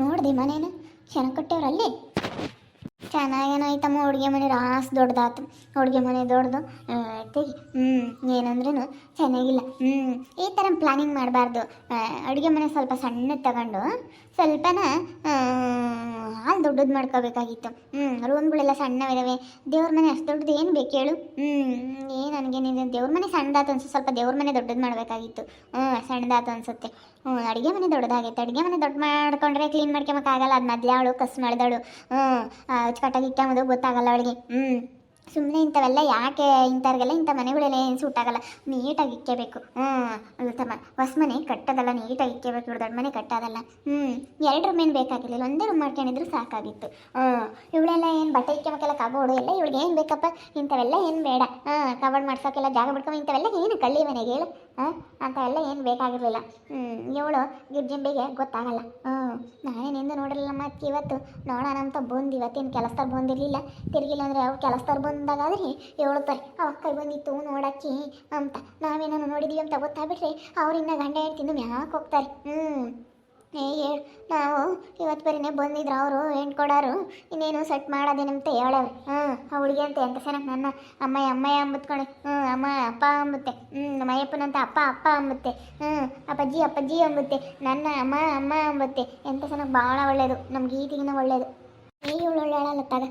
ನೋಡ್ದಿ ಮನೇನ? ಚೆನ್ನಾಗಿ ಅಲ್ಲಿ ಚೆನ್ನಾಗೇನಾಯ್ತಮ್ಮ ಅಡುಗೆ ಮನೆ, ರಾಸ್ ದೊಡ್ಡದಾತ ಅಡುಗೆ ಮನೆ ದೊಡ್ಡದು ಹ್ಞೂ ಏನಂದ್ರೂ ಚೆನ್ನಾಗಿಲ್ಲ. ಹ್ಞೂ ಈ ಥರ ಪ್ಲಾನಿಂಗ್ ಮಾಡಬಾರ್ದು. ಅಡುಗೆ ಮನೆ ಸ್ವಲ್ಪ ಸಣ್ಣ ತಗೊಂಡು, ಸ್ವಲ್ಪನ ದೊಡ್ಡದು ಮಾಡ್ಕೋಬೇಕಾಗಿತ್ತು. ಹ್ಞೂ ರೂಮ್ಗಳೆಲ್ಲ ಸಣ್ಣವಿದಾವೆ. ದೇವ್ರ ಮನೆ ಅಷ್ಟು ದೊಡ್ಡದು ಏನು ಬೇಕು ಹೇಳು. ಹ್ಞೂ ಏನು ನನಗೇನಿದೆ ದೇವ್ರ ಮನೆ ಸಣ್ಣದಾತ ಅನ್ಸುತ್ತೆ ಸ್ವಲ್ಪ ದೇವ್ರ ಮನೆ ದೊಡ್ಡದು ಮಾಡಬೇಕಾಗಿತ್ತು. ಹ್ಞೂ ಸಣ್ಣದಾತ ಅನ್ಸುತ್ತೆ. ಹ್ಞೂ ಅಡುಗೆ ಮನೆ ದೊಡ್ಡದಾಗೈತೆ. ಅಡುಗೆ ಮನೆ ದೊಡ್ಡ ಮಾಡ್ಕೊಂಡ್ರೆ ಕ್ಲೀನ್ ಮಾಡ್ಕೊಳಕ್ಕಾಗಲ್ಲ ಅದು ಅವಳು ಕಸ್ ಮಾಡ್ದಳು. ಹ್ಞೂ ಅಚ್ಚುಕಟ್ಟಾಗಿ ಇಕ್ಕಂಬುದು ಗೊತ್ತಾಗಲ್ಲ ಅವಳಿಗೆ. ಹ್ಞೂ ಸುಮ್ಮನೆ ಇಂಥವೆಲ್ಲ ಯಾಕೆ ಇಂಥವ್ರಿಗೆಲ್ಲ ಇಂಥ ಮನೆಗಳೆಲ್ಲ ಏನು ಸೂಟ್ ಆಗಲ್ಲ. ನೀಟಾಗಿ ಇಕ್ಕೇಬೇಕು. ಹ್ಞೂ ಅಲ್ತಮ್ಮ ಹೊಸ ಮನೆ ಕಟ್ಟೋದಲ್ಲ, ನೀಟಾಗಿ ಇಕ್ಕೇಬೇಕು, ಇವ್ರು ದೊಡ್ಡ ಮನೆ ಕಟ್ಟೋದಲ್ಲ. ಹ್ಞೂ ಎರಡು ರೂಮ್ ಏನು ಬೇಕಾಗಿರಲಿಲ್ಲ. ಒಂದೇ ರೂಮ್ ಮಾಡ್ಕೊಂಡಿದ್ರು ಸಾಕಾಗಿತ್ತು. ಹ್ಞೂ ಇವಳೆಲ್ಲ ಏನು ಬಟ್ಟೆ ಇಕ್ಕಬೇಕೆಲ್ಲ ಕಬೋಡು ಎಲ್ಲ ಇವಳಿಗೆ ಏನು ಬೇಕಪ್ಪ? ಇಂಥವೆಲ್ಲ ಏನು ಬೇಡ. ಹಾಂ, ಕಬೋರ್ಡ್ ಮಾಡ್ಸೋಕೆಲ್ಲ ಜಾಗ ಬಿಡ್ಕೊಂಡು ಇಂಥವೆಲ್ಲ ಏನು ಕಳ್ಳಿ ಮನೆಗೆ ಹೇಳು. ಹಾಂ, ಅಂಥವೆಲ್ಲ ಏನು ಬೇಕಾಗಿರಲಿಲ್ಲ. ಹ್ಞೂ ಇವಳು ಗಿರ್ಜಿಂಬಿಗೆ ಗೊತ್ತಾಗಲ್ಲ. ಹ್ಞೂ ನಾನೇನಿಂದ ನೋಡಿರಲಿಲ್ಲ ಮತ್ತೆ ಇವತ್ತು. ನೋಡೋಣ ಅಂತ ಬಂದು ಇವತ್ತೇನು ಕೆಲಸದಾರ ಬಂದಿರಲಿಲ್ಲ. ತಿರುಗಿಲ್ಲ ಅಂದರೆ ಅವ್ರು ಕೆಲಸದವ್ರು ಬಂದಾಗಾದ್ರೆ ಹೇಳ್ತಾರೆ ಅವ ಕೈ ಬಂದಿತ್ತು ನೋಡಕ್ಕೆ ಅಂತ. ನಾವೇನೋ ನೋಡಿದೀವಿ ಅಂತ ಗೊತ್ತಾಗ್ಬಿಟ್ರೆ ಅವ್ರಿಂದ ಗಂಡ ಹೇಳ್ತಿದ್ದು ಮ್ಯಾಕೆ ಹೋಗ್ತಾರೆ. ಹ್ಞೂ ಏ ನಾವು ಇವತ್ತು ಬರೀನೇ ಬಂದಿದ್ರು ಅವರು, ಹೆಣ್ಣು ಕೊಡೋರು. ಇನ್ನೇನು ಸೆಟ್ ಮಾಡೋದೇನಂತ ಹೇಳವ್ರು ಹಾಂ ಅವಳಿಗೆ ಅಂತ, ಎಂತ ಚೆನ್ನಾಗಿ ನನ್ನ ಅಮ್ಮಯ್ಯ ಅಮ್ಮಯ್ಯ ಅಂಬುತ್ಕೊಳೆ ಹ್ಞೂ ಅಮ್ಮ, ಅಪ್ಪ ಅಂಬುತ್ತೆ. ಹ್ಞೂ ಅಯ್ಯಪ್ಪನಂತ ಅಪ್ಪ ಅಪ್ಪ ಅಂಬುತ್ತೆ. ಹ್ಞೂ ಅಪ್ಪಾಜಿ ಅಪ್ಪಾಜಿ ಅಂಬುತ್ತೆ. ನನ್ನ ಅಮ್ಮ ಅಮ್ಮ ಅಂಬುತ್ತೆ. ಎಂತ ಚೆನ್ನಾಗಿ ಭಾಳ ಒಳ್ಳೆಯದು ನಮ್ಮ ಗೀತೆಗಿನ ಒಳ್ಳೆಯದು ಏ ಇವಳು ಒಳ್ಳೆಯಲ್ಲ ತಗ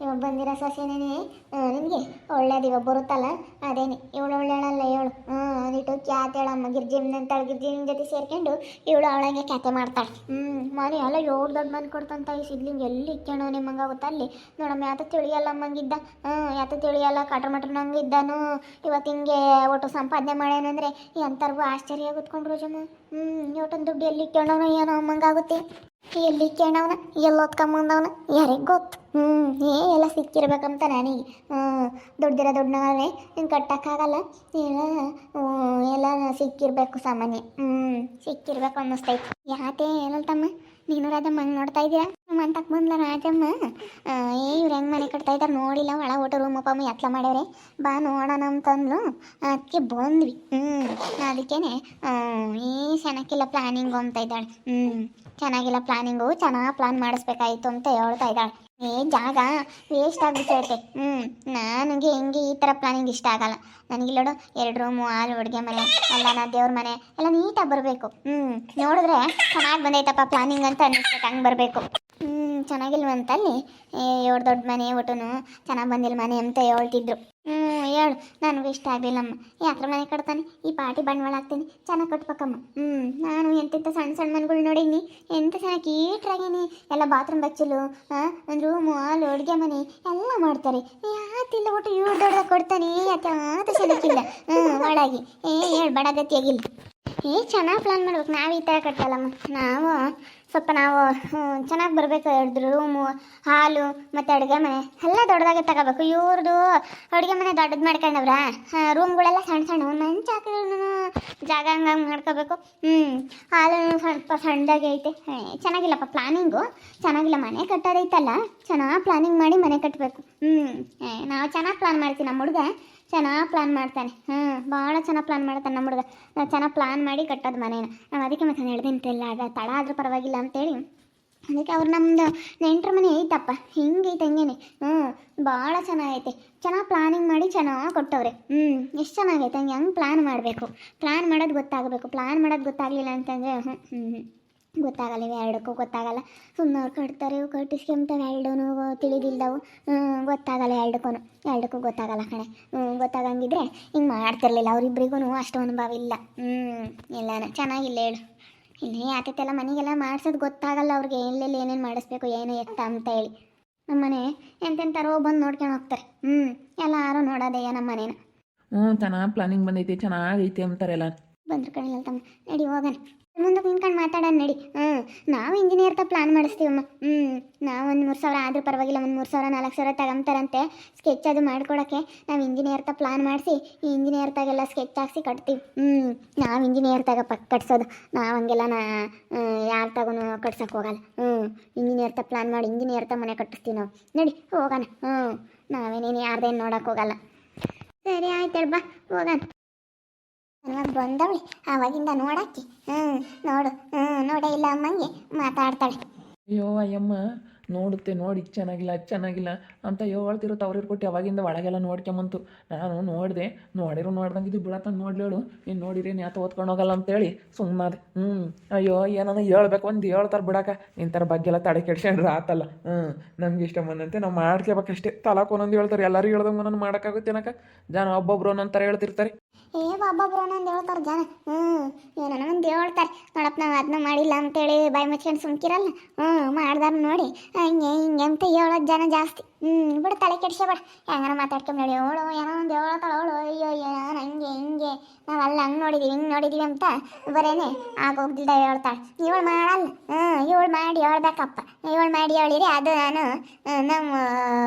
ಇವಾಗ ಬಂದಿರೋ ಸೊಸೆನೇ ನಿಮಗೆ ಒಳ್ಳೇದು ಇವಾಗ ಬರುತ್ತಲ್ಲ? ಅದೇನೆ. ಇವಳು ಒಳ್ಳೆಯಳಲ್ಲ ಇವಳು ಹ್ಞೂ ಅದಿಟ್ಟು ಕ್ಯಾತ್ ಹೇಳಮ್ಮ ಗಿರ್ಜಿಮ್ ಜೊತೆ ಸೇರ್ಕೊಂಡು ಇವಳು ಅವಳಂಗೆ ಕ್ಯಾತೆ ಮಾಡ್ತಾಳೆ. ಹ್ಞೂ ಮನೆ ಎಲ್ಲ ಏಳು ದೊಡ್ಡ ಮನೆ ಕೊಡ್ತಂತ ಈ ಸಿದ್ಲಿಂಗ್ ಎಲ್ಲಿ ಇಕ್ಕೋಣ ನಿಮ್ಮಂಗೆ ಆಗುತ್ತಾ ಅಲ್ಲಿ? ನೋಡಮ್ಮ, ಯಾತ ತಿಳಿಯಲ್ಲ ಅಮ್ಮಂಗಿದ್ದ. ಹ್ಞೂ ಯಾತ ತಿಳಿಯಲ್ಲ ಕಾಟ್ರ ಮಟ್ರ ನಂಗಿದ್ದಾನು. ಇವತ್ತು ಹಿಂಗೆ ಒಟ್ಟು ಸಂಪಾದನೆ ಮಾಡ್ಯಾನಂದ್ರೆ ಎಂಥರ್ಗೂ ಆಶ್ಚರ್ಯ ಕೂತ್ಕೊಂಡ್ರು ಜನ ಹ್ಞೂ ಒಟ್ಟೊಂದು ದುಡ್ಡು ಎಲ್ಲಿ ಇಕ್ಕೋಣ ಏನೋ ಅಮ್ಮಂಗಾಗುತ್ತೆ ಎಲ್ಲಿ ಕೇಳವನ ಎಲ್ಲಿ ಓದ್ಕೊಂಬಂದವನ ಯಾರಿಗೆ ಗೊತ್ತು? ಹ್ಞೂ ಏ, ಎಲ್ಲ ಸಿಕ್ಕಿರ್ಬೇಕಂತ ನನಗೆ. ಹ್ಞೂ ದುಡ್ಡಿರೋ ದುಡ್ಡನವೇ ಹಿಂಗೆ ಕಟ್ಟಕ್ಕಾಗಲ್ಲ. ಎಲ್ಲ ಎಲ್ಲ ಸಿಕ್ಕಿರಬೇಕು ಸಾಮಾನ್ಯ. ಹ್ಞೂ ಸಿಕ್ಕಿರ್ಬೇಕು ಅನ್ನಿಸ್ತೈತಿ. ಯಾತೆ ಏನಂತಮ್ಮ? ನೀನು ರಾಧಮ್ಮ ಹಂಗೆ ನೋಡ್ತಾ ನಮ್ಮ ಅಂತಕ್ಕೆ ಬಂದ್ಲ ರಾಜಮ್ಮ. ಏ, ಇವ್ರು ಹೆಂಗ್ ಮನೆ ಕಟ್ತಾ ಇದ್ದಾರೆ ನೋಡಿಲ್ಲ ಒಳ ಒಟ್ಟು ರೂಮ್ ಅಪ್ಪ ಎತ್ಲ ಮಾಡ್ಯಾರೆ. ಬಾ ನೋಡೋಣ ಅಂತಂದ್ಲು. ಅದಕ್ಕೆ ಬಂದ್ವಿ. ಹ್ಞೂ ಅದಕ್ಕೇನೆ ಏ ಚೆನ್ನಾಗಿಲ್ಲ ಪ್ಲಾನಿಂಗು ಅಂತ ಇದ್ದಾಳೆ. ಹ್ಞೂ ಚೆನ್ನಾಗಿಲ್ಲ ಪ್ಲಾನಿಂಗು ಚೆನ್ನಾಗಿ ಪ್ಲಾನ್ ಮಾಡಿಸ್ಬೇಕಾಯ್ತು ಅಂತ ಹೇಳ್ತಾ ಇದ್ದಾಳೆ. ಏ, ಜಾಗ ವೇಸ್ಟ್ ಆಗ್ಬಿಟ್ಟೈತೆ ಹ್ಞೂ ನನಗೆ ಹೆಂಗೆ ಈ ಥರ ಪ್ಲಾನಿಂಗ್ ಇಷ್ಟ ಆಗಲ್ಲ. ನನಗಿಲ್ಲೋಡು ಎರಡು ರೂಮು ಆಲ್ ಅಡುಗೆ ಮನೆ ಎಲ್ಲ ನಾ ದೇವ್ರ ಮನೆ, ಎಲ್ಲ ನೀಟಾಗಿ ಬರಬೇಕು. ಹ್ಞೂ ನೋಡಿದ್ರೆ ಚೆನ್ನಾಗಿ ಬಂದೈತಪ್ಪ ಪ್ಲಾನಿಂಗ್ ಅಂತ ಅನ್ನಿಸ್ಬೇಕು ಹಂಗೆ ಬರಬೇಕು. ಹ್ಞೂ ಚೆನ್ನಾಗಿಲ್ವಂತ ಅಲ್ಲಿ ಏ ಏಳು ದೊಡ್ಡ ಮನೆ ಒಟ್ಟುನು ಚೆನ್ನಾಗಿ ಬಂದಿಲ್ಲ ಮನೆ ಅಂತ ಹೇಳ್ತಿದ್ರು. ಹ್ಞೂ ಹೇಳು, ನನಗೂ ಇಷ್ಟ ಆಗಲಿಲ್ಲಮ್ಮ. ಯಾತ್ರ ಮನೆ ಕಟ್ತಾನೆ? ಈ ಪಾರ್ಟಿ ಬಂಡವಾಳ ಹಾಕ್ತೀನಿ. ಚೆನ್ನಾಗಿ ಕಟ್ಬೇಕಮ್ಮ. ಹ್ಞೂ ನಾನು ಎಂತೆಂಥ ಸಣ್ಣ ಸಣ್ಣ ಮನೆಗಳು ನೋಡೀನಿ. ಎಂತ ಚೆನ್ನಾಗಿ ಕೀಟ್ರಾಗೇನಿ. ಎಲ್ಲ ಬಾತ್ರೂಮ್ ಬಚ್ಚಲು ಒಂದು ರೂಮು, ಹಾಲು, ಅಡುಗೆ ಮನೆ ಎಲ್ಲ ಮಾಡ್ತಾರೆ. ಯಾತಿಲ್ಲ ಒಟ್ಟು ಇವ್ರು ದೊಡ್ಡದಾಗ ಕೊಡ್ತಾನೆ? ಯಾಕೆ ಯಾತ ಚೆನ್ನಾಗಿಲ್ಲ ಹ್ಞೂ ಒಳಗೆ ಏ, ಹೇಳು ಬಡಗತಿಯಾಗಿಲ್ಲ ಏ, ಚೆನ್ನಾಗಿ ಪ್ಲಾನ್ ಮಾಡ್ಬೇಕು. ನಾವು ಈ ಥರ ಕಟ್ಟಲ್ಲಮ್ಮ ನಾವು ಸ್ವಲ್ಪ ನಾವು ಚೆನ್ನಾಗಿ ಬರಬೇಕು ಎರಡು ರೂಮು, ಹಾಲು, ಮತ್ತು ಅಡುಗೆ ಮನೆ. ಎಲ್ಲ ದೊಡ್ಡದಾಗೆ ತಗೋಬೇಕು. ಇವ್ರದ್ದು ಅಡುಗೆ ಮನೆ ದೊಡ್ಡದು ಮಾಡ್ಕೊಂಡವ್ರ? ರೂಮ್ಗಳೆಲ್ಲ ಸಣ್ಣ ಸಣ್ಣ ಮಂಚ ಹಾಕಿದ್ರು ಜಾಗ ಹಂಗೆ ಮಾಡ್ಕೋಬೇಕು. ಹ್ಞೂ ಹಾಲು ಸ್ವಲ್ಪ ಸಣ್ಣದಾಗಿ ಐತೆ. ಚೆನ್ನಾಗಿಲ್ಲಪ್ಪ ಪ್ಲಾನಿಂಗು. ಚೆನ್ನಾಗಿಲ್ಲ, ಮನೆ ಕಟ್ಟೋದೈತಲ್ಲ. ಚೆನ್ನಾಗಿ ಪ್ಲಾನಿಂಗ್ ಮಾಡಿ ಮನೆ ಕಟ್ಟಬೇಕು ಹ್ಞೂ ನಾವು ಚೆನ್ನಾಗಿ ಪ್ಲಾನ್ ಮಾಡ್ತೀವಿ ನಮ್ಮ ಹುಡುಗ. ಚೆನ್ನಾಗಿ ಪ್ಲಾನ್ ಮಾಡ್ತಾನೆ. ಹ್ಞೂ ಭಾಳ ಚೆನ್ನಾಗಿ ಪ್ಲಾನ್ ಮಾಡ್ತಾನೆ ನಮ್ಮ ಹುಡುಗ. ಚೆನ್ನಾಗಿ ಪ್ಲಾನ್ ಮಾಡಿ ಕಟ್ಟೋದು ಮನೇನ. ನಾವು ಅದಕ್ಕೆ ಮತ್ತೆ ಹೇಳ್ದಿಂತಿಲ್ಲ ಅದ ತಡ ಆದರೂ ಪರವಾಗಿಲ್ಲ ಅಂತೇಳಿ. ಅದಕ್ಕೆ ಅವ್ರು ನಮ್ಮದು ನೆಂಟ್ರ ಮನೆ ಐತಪ್ಪ, ಹಿಂಗೈತೆ ಹಂಗೇನೆ. ಹ್ಞೂ ಭಾಳ ಚೆನ್ನಾಗೈತೆ. ಚೆನ್ನಾಗಿ ಪ್ಲಾನಿಂಗ್ ಮಾಡಿ ಚೆನ್ನಾಗಿ ಕೊಟ್ಟವ್ರೆ. ಹ್ಞೂ ಎಷ್ಟು ಚೆನ್ನಾಗೈತೆ, ಹಂಗೆ, ಹೆಂಗೆ ಪ್ಲಾನ್ ಮಾಡಬೇಕು. ಪ್ಲಾನ್ ಮಾಡೋದು ಗೊತ್ತಾಗಬೇಕು. ಪ್ಲಾನ್ ಮಾಡೋದು ಗೊತ್ತಾಗಲಿಲ್ಲ ಅಂತಂದರೆ ಹ್ಞೂ ಹ್ಞೂ ಹ್ಞೂ ಗೊತ್ತಾಗಲ್ಲ ಇವು ಎರಡಕ್ಕೂ ಗೊತ್ತಾಗಲ್ಲ. ಸುಮ್ಮನೆ ಅವ್ರು ಕಟ್ತಾರೆ ಇವು ಕಟ್ಟಿಸ್ಕೊಂತವೆ ಎರಡೂ ತಿಳಿದಿಲ್ದವು. ಗೊತ್ತಾಗಲ್ಲ ಎರಡಕ್ಕೂ ಎರಡಕ್ಕೂ ಗೊತ್ತಾಗಲ್ಲ ಕಣೆ. ಗೊತ್ತಾಗಂಗಿದ್ರೆ ಹಿಂಗೆ ಮಾಡ್ತಿರ್ಲಿಲ್ಲ ಅವರಿಬ್ಬರಿಗೂ ಅಷ್ಟು ಅನುಭವ ಇಲ್ಲ. ಹ್ಞೂ ಇಲ್ಲನ? ಚೆನ್ನಾಗಿಲ್ಲ ಹೇಳು. ಇಲ್ಲಿ ಆತೈತೆಲ್ಲ ಮನೆಗೆಲ್ಲ ಮಾಡ್ಸೋದು ಗೊತ್ತಾಗಲ್ಲ ಅವ್ರಿಗೆ. ಎಲ್ಲೆಲ್ಲಿ ಏನೇನು ಮಾಡಿಸ್ಬೇಕು, ಏನು ಎತ್ತ ಅಂತ ಹೇಳಿ. ನಮ್ಮನೆ ಎಂತೆಂಥರೋ ಬಂದು ನೋಡ್ಕೊಂಡು ಹೋಗ್ತಾರೆ. ಹ್ಞೂ ಎಲ್ಲರೂ ನೋಡೋದೇ ನಮ್ಮ ಮನೇನ ಹ್ಞೂ ಚೆನ್ನಾಗಿ ಪ್ಲಾನಿಂಗ್ ಬಂದೈತಿ. ಚೆನ್ನಾಗೈತಿ ಅಂತಾರೆಲ್ಲ ಬಂದ್ರು ಕಣಿಲ್ಲ ತಮ್ಮ ನಡಿ, ಹೋಗೋಣ. ಮುಂದಕ್ಕೆ ನಿಂತ್ಕೊಂಡು ಮಾತಾಡೋಣ ನಡಿ. ಹ್ಞೂ ನಾವು ಇಂಜಿನಿಯರ್ ತ ಪ್ಲಾನ್ ಮಾಡಿಸ್ತೀವಮ್ಮ. ಹ್ಞೂ ನಾವು ಒಂದು ಮೂರು ಸಾವಿರ ಆದರೂ ಪರವಾಗಿಲ್ಲ, ಒಂದು ಮೂರು ಸಾವಿರ, ನಾಲ್ಕು ಸಾವಿರ ತಗೊಂತಾರಂತೆ. ಸ್ಕೆಚ್ ಅದು ಮಾಡ್ಕೊಡೋಕ್ಕೆ ನಾವು ಇಂಜಿನಿಯರ್ ತ ಪ್ಲಾನ್ ಮಾಡಿಸಿ, ಈ ಇಂಜಿನಿಯರ್ ತಾಗೆಲ್ಲ ಸ್ಕೆಚ್ ಹಾಕ್ಸಿ ಕಟ್ತೀವಿ. ಹ್ಞೂ ನಾವು ಇಂಜಿನಿಯರ್ ತಾಗ ಪಕ್ಕ ಕಟ್ಸೋದು. ನಾವು ಹಂಗೆಲ್ಲ ನಾ ಯಾರ ತಗೊಂಡು ಕಟ್ಸೋಕೆ ಹೋಗಲ್ಲ. ಹ್ಞೂ ಇಂಜಿನಿಯರ್ ತ ಪ್ಲಾನ್ ಮಾಡಿ ಇಂಜಿನಿಯರ್ ತ ಮನೆ ಕಟ್ಟಿಸ್ತೀವಿ ನಾವು. ನಡಿ, ಹೋಗೋಣ. ಹ್ಞೂ ನಾವೇನೇನು ಯಾರ್ದೇನು ನೋಡೋಕೆ ಹೋಗಲ್ಲ. ಸರಿ, ಆಯ್ತು ಬಾ ಹೋಗೋಣ. ಬಂದವಳೆ. ಆವಾಗಿಂದ ನೋಡಾಕಿ ಹ್ಞೂ ನೋಡು. ಹ್ಞೂ ನೋಡೇ ಇಲ್ಲ ಅಮ್ಮಂಗೆ. ಮಾತಾಡ್ತಾಳೆ. ಅಯ್ಯೋ, ಅಯ್ಯಮ್ಮ, ನೋಡುತ್ತೆ, ನೋಡಿ, ಚೆನ್ನಾಗಿಲ್ಲ ಚೆನ್ನಾಗಿಲ್ಲ ಅಂತ ಹೇಳ್ತಿರೋ ಅವ್ರಿಗೆ ಕೊಟ್ಟು ಅವಾಗಿಂದ ಒಳಗೆಲ್ಲ ನೋಡ್ಕೊಂಬಂತು. ನಾನು ನೋಡಿದೆ, ನೋಡಿರು ನೋಡ್ದಂಗೆ ಇದು ಬಿಡತ್ತ ನೋಡ್ಲೇಳು. ನೀನು ನೋಡಿರಿ ಯಾತ ಓದ್ಕೊಂಡು ಹೋಗಲ್ಲ ಅಂತೇಳಿ ಸುಮ್ಮನಾದೆ ಹ್ಞೂ ಅಯ್ಯೋ ಏನನ್ನ ಹೇಳ್ಬೇಕು ಒಂದು ಹೇಳ್ತಾರೆ ಬಿಡಕ. ಇಂಥರ ಬಗ್ಗೆ ಎಲ್ಲ ತಡೆ ಕೆಡ್ಸ್ಕೊಂಡ್ರೆ ಆತಲ್ಲ. ಹ್ಞೂ ನಮ್ಗೆ ಇಷ್ಟ ಬಂದಂತೆ ನಾವು ಮಾಡ್ಕೋಬೇಕಷ್ಟೇ. ತಲಾಕ್ ಒಂದೊಂದು ಹೇಳ್ತಾರೆ, ಎಲ್ಲರೂ ಹೇಳ್ದಂಗೆ ಒಂದೊಂದು ಮಾಡೋಕ್ಕಾಗುತ್ತೆ ಏನಕ್ಕ ಜನ ಒಬ್ಬೊಬ್ರು ಒಂದೊಂದು ಥರ ಹೇಳ್ತಿರ್ತಾರೆ. ಏ ಒಬ್ಬೊಬ್ರು ಒಂದೊಂದು ಹೇಳ್ತಾರೆ ಜನ. ಹ್ಞೂ ಏನೋ ಒಂದು ಹೇಳ್ತಾರೆ. ನೋಡಪ್ಪ, ನಾವು ಅದನ್ನ ಮಾಡಿಲ್ಲ ಅಂತೇಳಿ ಬಾಯಿ ಮುಚ್ಕೊಂಡು ಸುಮ್ಕಿರಲ್ಲ. ಹ್ಞೂ ಮಾಡ್ದಾರ ನೋಡಿ. ಹಂಗೆ, ಹಿಂಗೆ ಅಂತ ಹೇಳೋದು ಜನ ಜಾಸ್ತಿ. ಹ್ಞೂ ಬಿಡು, ತಲೆ ಕೆಡ್ಸ್ಕೊಬೇಡ. ಹೆಂಗಾರ ಮಾತಾಡ್ಕೊಂಡು ನೋಡಿ ಅವಳು ಏನೋ ಒಂದು ಹೇಳ್ತಾಳೆ. ಅವಳು, ಅಯ್ಯೋ ಏನೋ ಹಂಗೆ, ಹಿಂಗೆ. ನಾವು ಅಲ್ಲ, ಹಂಗೆ ನೋಡಿದ್ದೀವಿ ಹಿಂಗೆ ಅಂತ ಬರೇನೆ ಆಗೋಗ್ದಿಲ್ಲ ಹೇಳ್ತಾಳೆ. ಇವಳು ಮಾಡಲ್ಲ. ಹ್ಞೂ ಇವಳು ಮಾಡಿ ಹೇಳ್ಬೇಕಪ್ಪ. ಇವಳು ಮಾಡಿ ಹೇಳಿರಿ ಅದು ನಾನು ನಮ್ಮ,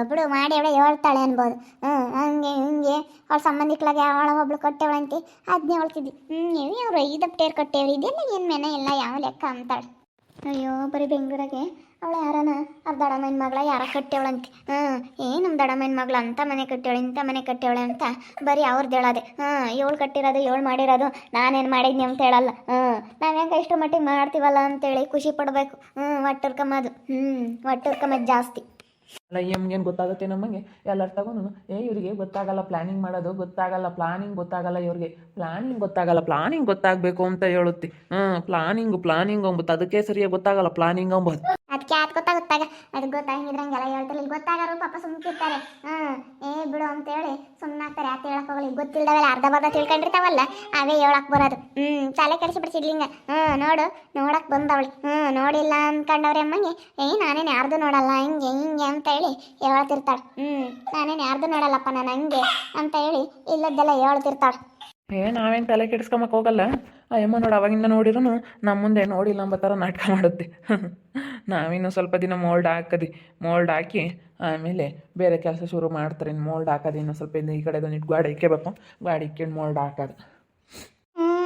ಬಿಡು, ಮಾಡಿ ಅವಳು ಹೇಳ್ತಾಳೆ ಅನ್ಬೋದು. ಹ್ಞೂ ಹಂಗೆ, ಹಿಂಗೆ. ಅವ್ಳ ಸಂಬಂಧಿಕಳಾಗೆ ಅವಳ ಒಬ್ಳು ಕೊಟ್ಟೆವಳಂತೆ. ಅದನ್ನೇ ಹೇಳ್ತಿದ್ವಿ ಹ್ಞೂ ನೀವು ಇವ್ರು ಐದು ಅಪ್ಟೇರ್ ಕೊಟ್ಟೇವ್ರಿ. ಇದೆಲ್ಲ ಏನು ಮೆನೆ ಇಲ್ಲ, ಯಾವ ಲೆಕ್ಕ ಅಂತಾಳೆ. ಅಯ್ಯೋ, ಬರೀ ಬೆಂಗಳೂರಾಗೆ. ಅವಳ ಯಾರನ? ಅವ್ರ ದಡಮ್ಮನ ಮಗಳ ಯಾರ ಕಟ್ಟೇವಳಂತೆ? ಹಾಂ, ಏ ನಮ್ಮ ದಡಮ್ಮನ ಮಗಳು ಅಂತ ಮನೆ ಕಟ್ಟೇವಳೆ ಇಂಥ ಮನೆ ಕಟ್ಟೇವಳೆ ಅಂತ ಬರೀ ಅವ್ರದ್ದು ಹೇಳೋದೆ ಹಾಂ ಏಳು ಕಟ್ಟಿರೋದು ಏಳು ಮಾಡಿರೋದು ನಾನೇನು ಮಾಡಿದ್ನಿ ಅಂತ ಹೇಳಲ್ಲ. ಹ್ಞೂ ನಾವು ಹೆಂಗೆ ಇಷ್ಟು ಮಟ್ಟಿಗೆ ಮಾಡ್ತೀವಲ್ಲ ಅಂತೇಳಿ ಖುಷಿ ಪಡಬೇಕು. ಹ್ಞೂ ಒಟ್ಟರ್ಕಮ್ಮದು. ಹ್ಞೂ ಒಟ್ಟರ್ಕಮ್ಮದು ಜಾಸ್ತಿ. ಅಲ್ಲ ಏನು ಗೊತ್ತಾಗುತ್ತೆ ನಮಗೆ ಎಲ್ಲರ ತಗೊಂಡು ಏ, ಇವರಿಗೆ ಗೊತ್ತಾಗಲ್ಲ ಪ್ಲಾನಿಂಗ್ ಮಾಡೋದು ಗೊತ್ತಾಗಲ್ಲ ಪ್ಲಾನಿಂಗ್ ಗೊತ್ತಾಗಲ್ಲ ಇವ್ರಿಗೆ. ಪ್ಲಾನಿಂಗ್ ಗೊತ್ತಾಗಲ್ಲ ಪ್ಲಾನಿಂಗ್ ಗೊತ್ತಾಗಬೇಕು ಅಂತ ಹೇಳುತ್ತೆ. ಹ್ಞೂ ಪ್ಲಾನಿಂಗು ಪ್ಲಾನಿಂಗ್ ಅಂಬುತ್ತೆ ಅದಕ್ಕೆ ಸರಿಯಾಗಿ ಗೊತ್ತಾಗಲ್ಲ ಪ್ಲಾನಿಂಗ್ ಅಂಬೋದು ಅದಕ್ಕೆ ಅದು ಗೊತ್ತಾಗುತ್ತಾಗ ಅದು ಗೊತ್ತಾಗಿದ್ರಂಗೆಲ್ಲ ಹೇಳ್ತಾರೆ ಇಲ್ಲಿ ಗೊತ್ತಾಗಾರು ಪಾಪ ಸುಮ್ಕಿರ್ತಾರೆ. ಹ್ಞೂ ಏ ಬಿಡು ಅಂತೇಳಿ ಸುಮ್ಮನಾಗ್ತಾರೆ ಯಾಕೆ ಹೇಳಕ್ ಹೋಗಲಿ ಗೊತ್ತಿಲ್ಲದವೆಲ್ಲ ಅರ್ಧ ಬರ್ಧ ತಿಳ್ಕೊಂಡಿರ್ತಾವಲ್ಲ, ಅವೇ ಹೇಳಕ್ ಬರೋದು. ಹ್ಞೂ ತಲೆ ಕೆಡಿಸಿ ಬಿಡ್ಸಿಡ್ಲಿಂಗ ಹ್ಞೂ ನೋಡು, ನೋಡಕ್ ಬಂದವಳಿ. ಹ್ಞೂ ನೋಡಿಲ್ಲ ಅಂದ್ಕೊಂಡವ್ರೆ ಅಮ್ಮಂಗೆ, ಏ ನಾನೇನು ಯಾರ್ದು ನೋಡಲ್ಲ, ಹಿಂಗೆ ಹಿಂಗೆ ಅಂತ ಹೇಳಿ ಹೇಳ್ತಿರ್ತಾಳೆ. ಹ್ಞೂ ನಾನೇನು ಯಾರ್ದು ನೋಡಲ್ಲಪ್ಪ ನಾನು ಹಂಗೆ ಅಂತ ಹೇಳಿ ಇಲ್ಲದ್ದೆಲ್ಲ ಹೇಳ್ತಿರ್ತಾಳೆ. ಏ, ನಾವೇನು ತಲೆ ಕೆಡಿಸ್ಕೊಂಬಕ್ಕೆ ಹೋಗಲ್ಲ. ಆ ಯಮ್ಮ ನೋಡಿ ಅವಾಗಿಂದ ನೋಡಿರೂ ನಮ್ಮ ಮುಂದೆ ನೋಡಿಲ್ಲ ಅಂಬ ಥರ ನಾಟಕ ಮಾಡುತ್ತೆ. ನಾವಿನ್ನು ಸ್ವಲ್ಪ ದಿನ ಮೋಲ್ಡ್ ಹಾಕದಿ ಮೋಲ್ಡ್ ಹಾಕಿ ಆಮೇಲೆ ಬೇರೆ ಕೆಲಸ ಶುರು ಮಾಡ್ತಾರೆ. ಇನ್ನು ಮೋಲ್ಡ್ ಹಾಕೋದು ಇನ್ನು ಸ್ವಲ್ಪ ಇನ್ನು ಈ ಕಡೆ ಇಟ್ಟು ಗಾಡಿ ಇಕ್ಕೇಬೇಕು. ಗಾಡಿ ಇಕ್ಕೊಂಡು ಮೋಲ್ಡ್ ಹಾಕೋದು.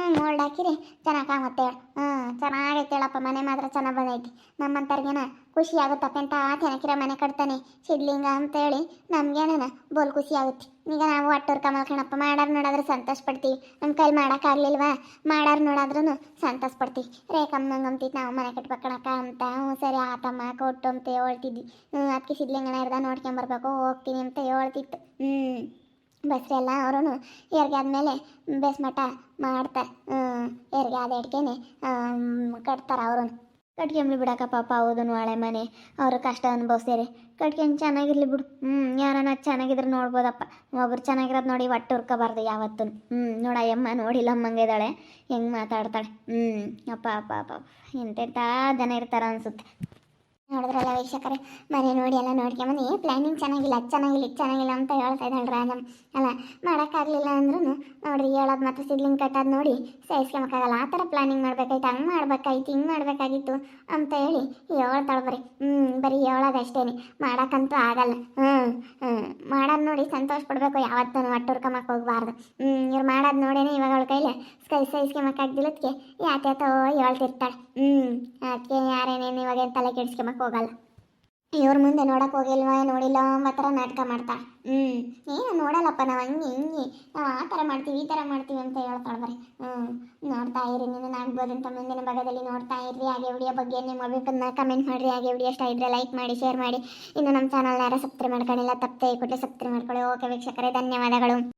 ಹ್ಞೂ ಮೋಲ್ಡ್ ಹಾಕಿರಿ. ಚೆನ್ನಾಗಿ ಕಾಣುತ್ತೆ. ಹ್ಞೂ ಚೆನ್ನಾಗೈತೆ ಹೇಳಪ್ಪ, ಮನೆ ಮಾತ್ರ ಚೆನ್ನಾಗಿ ಬಂದೈತಿ. ನಮ್ಮಂತರ್ಗೇನ ಖುಷಿ ಆಗುತ್ತಪ್ಪ ಅಂತ ತೆನಕಿರ ಮನೆ ಕಟ್ತಾನೆ. ಸಿದ್ಲಿಂಗ ಅಂತೇಳಿ ನಮ್ಗೇನ ಬೋಲ್ ಖುಷಿ ಆಗುತ್ತೆ. ಈಗ ನಾವು ಒಟ್ಟೂರ್ ಕಮಲ್ಕಣಪ್ಪ ಮಾಡಾರ್ ನೋಡಾದ್ರೆ ಸಂತೋಷ ಪಡ್ತೀವಿ. ನಮ್ಮ ಕೈಲಿ ಮಾಡೋಕ್ಕಾಗ್ಲಿಲ್ವಾ ಮಾಡಾರ್ ನೋಡಾದ್ರೂ ಸಂತೋಷ ಪಡ್ತೀವಿ. ರೇಖಮ್ಮಂಗೆ ಅಂತಿತ್ತು ನಾವು ಮನೆ ಕಟ್ಬೇಕಣಕ್ಕ ಅಂತ. ಹ್ಞೂ ಸರಿ, ಆತಮ್ಮ, ಕೊಟ್ಟು ಅಂತ ಹೇಳ್ತಿದ್ವಿ. ಹ್ಞೂ ಅದಕ್ಕೆ ಸಿದ್ಲಿಂಗನ ಇರ್ದ ನೋಡ್ಕೊಂಬರ್ಬೇಕು. ಹೋಗ್ತೀನಿ ಅಂತ ಹೇಳ್ತಿತ್ತು. ಹ್ಞೂ ಬಸ್ರಿ ಎಲ್ಲ ಅವರು ಹೆರಿಗೆ ಆದಮೇಲೆ ಬೇಸ್ಮಠ ಮಾಡ್ತಾರೆ ಹೆರಿಗೆ ಆದ ಹಿಡ್ಕೆನೆ ಕಟ್ತಾರೆ ಅವರು ಕಟ್ಕೊಂಬ್ಲಿ ಬಿಡಕ್ಕ ಪಾಪ ಹೌದನು ಹಳೆ ಮನೆ, ಅವ್ರ ಕಷ್ಟ ಅನುಭವಿಸ್ಯಾರೆ. ಕಟ್ಕೊಂಡು ಚೆನ್ನಾಗಿರ್ಲಿ ಬಿಡು. ಹ್ಞೂ ಯಾರನ್ನ ಚೆನ್ನಾಗಿದ್ರೆ ನೋಡ್ಬೋದಪ್ಪ. ಒಬ್ರು ಚೆನ್ನಾಗಿರೋದು ನೋಡಿ ಒಟ್ಟು ಹುರ್ಕೋಬಾರ್ದು ಯಾವತ್ತೂ ಹ್ಞೂ ನೋಡಯ್ಯಮ್ಮ ನೋಡಿಲ್ಲ ಅಮ್ಮಂಗೆ ಇದ್ದಾಳೆ. ಹೆಂಗೆ ಮಾತಾಡ್ತಾಳೆ. ಹ್ಞೂ ಅಪ್ಪ ಅಪ್ಪ ಅಪ್ಪ ಎಂತೆಂಥ ಜನ ಇರ್ತಾರ ಅನ್ಸುತ್ತೆ. ನೋಡಿದ್ರಲ್ಲ ವೀಕ್ಷಕರೇ? ಮನೆ ನೋಡಿ ಎಲ್ಲ ನೋಡ್ಕೊಂಬಂದು ಏ ಪ್ಲ್ಯಾನಿಂಗ್ ಚೆನ್ನಾಗಿಲ್ಲ, ಅದು ಚೆನ್ನಾಗಿಲ್ಲ, ಇದು ಚೆನ್ನಾಗಿಲ್ಲ ಅಂತ ಹೇಳ್ತಾ ಇದ್ದಾಳೆ ರಾಜಮ್ ಅಲ್ಲ, ಮಾಡೋಕ್ಕಾಗಲಿಲ್ಲ ಅಂದ್ರೂ ನೋಡ್ರಿ, ಹೇಳೋದು ಮತ್ತೆ ಸಿಡ್ಲಿಂಗ್ ಕಟ್ಟೋದು ನೋಡಿ ಸಹಿಸ್ಕೊಳಕ್ಕಾಗಲ್ಲ ಆ ಥರ ಪ್ಲ್ಯಾನಿಂಗ್ ಮಾಡ್ಬೇಕಾಯ್ತು, ಹಂಗೆ ಮಾಡ್ಬೇಕಾಯ್ತು, ಹಿಂಗೆ ಮಾಡಬೇಕಾಗಿತ್ತು ಅಂತ ಹೇಳಿ ಹೇಳ್ತಾಳೆ ಬರೀ. ಹ್ಞೂ ಬರೀ ಹೇಳೋದು ಅಷ್ಟೇನೆ ಮಾಡೋಕ್ಕಂತೂ ಆಗಲ್ಲ. ಹ್ಞೂ ಹ್ಞೂ ಮಾಡೋದು ನೋಡಿ ಸಂತೋಷ ಪಡಬೇಕು ಯಾವತ್ತೂ ಒಟ್ಟು ಹೋಗಬಾರ್ದು. ಹ್ಞೂ ಇವ್ರು ಮಾಡೋದು ನೋಡೇನೆ ಇವಾಗ ಅವಳ ಕೈಲಿ. ಸ್ಕೈ ಸಹಿಸ್ಕೊಂಬಕ್ಕಾಗ್ದಿಲ್ಲದಕ್ಕೆ ಯಾತ್ಯಾತೋ ಹೇಳ್ತಿರ್ತಾಳೆ. ಹ್ಞೂ ಅದಕ್ಕೆ ಯಾರೇನೇನು ಇವಾಗ ತಲೆ ತಲೆ ಹೋಗಲ್ಲ ಇವ್ರ ಮುಂದೆ ನೋಡಕ್ ಹೋಗಿಲ್ವಾ ನೋಡಿಲ್ಲ ಮಾತ್ರ ನಾಟಕ ಮಾಡ್ತಾಳೆ ಹ್ಮ್. ಏನು ನೋಡಲ್ಲಪ್ಪ ನಾವು ಹಂಗೆ, ಹಿಂಗೆ. ನಾವು ಆ ಥರ ಮಾಡ್ತೀವಿ, ಈ ಥರ ಮಾಡ್ತೀವಿ ಅಂತ ಹೇಳ್ತಾಳೆ ಬರೀ. ಹ್ಮ್. ನೋಡ್ತಾ ಇರಿ ನಾಡ್ಬೋದು ಅಂತ ಮುಂದಿನ ಭಾಗದಲ್ಲಿ ನೋಡ್ತಾ ಇರ್ರಿ ಹಾಗೆ ವಿಡಿಯೋ ಬಗ್ಗೆ ನಿಮ್ಮ ಅಭಿಪ್ರಾಯ ಕಮೆಂಟ್ ಮಾಡ್ರಿ. ಹಾಗೆ ವಿಡಿಯೋ ಇಷ್ಟ ಇದ್ದರೆ ಲೈಕ್ ಮಾಡಿ ಶೇರ್ ಮಾಡಿ. ಇನ್ನು ನಮ್ಮ ಚಾನಲ್ನ ಯಾರು ಸಬ್ಸ್ಕ್ರೈಬ್ ಮಾಡ್ಕೊಂಡಿಲ್ಲ, ತಪ್ಪದೆ ಕೊಟ್ಟು ಸಬ್ಸ್ಕ್ರೈಬ್ ಮಾಡ್ಕೊಳ್ಳಿ. ಓಕೆ ವೀಕ್ಷಕರೇ, ಧನ್ಯವಾದಗಳು.